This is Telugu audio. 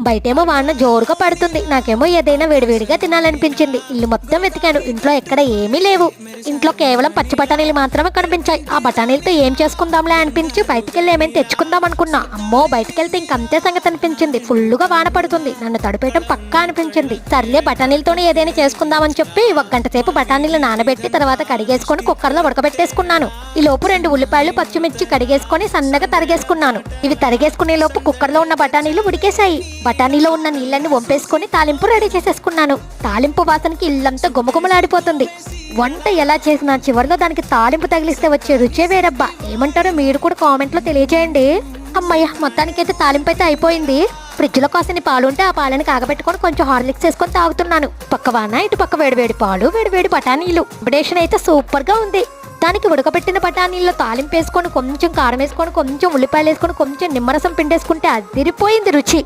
బయటేమో వాన జోరుగా పడుతుంది. నాకేమో ఏదైనా వేడివేడిగా తినాలనిపించింది. ఇల్లు మొత్తం వెతికాను. ఇంట్లో ఎక్కడ ఏమీ లేవు. ఇంట్లో కేవలం పచ్చి బఠానీలు మాత్రమే కనిపించాయి. ఆ బఠానీలతో ఏం చేసుకుందాంలే అనిపించి బయటికి వెళ్ళి ఏమైనా తెచ్చుకుందాం అనుకున్నా. అమ్మో బయటికి వెళ్తే ఇంకంతే సంగతి అనిపించింది. ఫుల్లుగా వాన పడుతుంది. నన్ను తడిపేయటం పక్కా అనిపించింది. సర్లే బఠానీలతోనే ఏదైనా చేసుకుందామని చెప్పి ఒక గంట సేపు బఠానీలు నానబెట్టి తర్వాత కడిగేసుకొని కుక్కర్లో ఉడకబెట్టేసుకున్నాను. ఈ లోపు రెండు ఉల్లిపాయలు పచ్చిమిర్చి కడిగేసుకొని సన్నగా తరిగేసుకున్నాను. ఇవి తరిగేసుకునే లోపు కుక్కర్లో ఉన్న బఠానీలు ఉడికేశాయి. బఠానీలో ఉన్న నీళ్ళని వంపేసుకొని తాలింపు రెడీ చేసేసుకున్నాను. తాలింపు వాసనకి ఇల్లంతా గుమగుమలాడిపోతుంది. వంట ఎలా చేసినా చివరిలో దానికి తాలింపు తగిలిస్తే వచ్చే రుచే వేరబ్బా. ఏమంటారో మీరు కూడా కామెంట్లో తెలియజేయండి. అమ్మయ్య మొత్తానికైతే తాలింపు అయితే అయిపోయింది. ఫ్రిడ్జ్లో కాసిన పాలు ఉంటే ఆ పాలని కాగబెట్టుకొని కొంచెం హార్లిక్స్ వేసుకొని తాగుతున్నాను. పక్క వాన ఇటు పక్క వేడివేడి పాలు వేడివేడి బఠానీలు. బ్రేషన్ అయితే సూపర్గా ఉంది. దానికి ఉడకబెట్టిన బఠానీల్లో తాలింపు వేసుకొని కొంచెం కారం వేసుకొని కొంచెం ఉల్లిపాయలు వేసుకొని కొంచెం నిమ్మరసం పిండేసుకుంటే అదిరిపోయింది రుచి.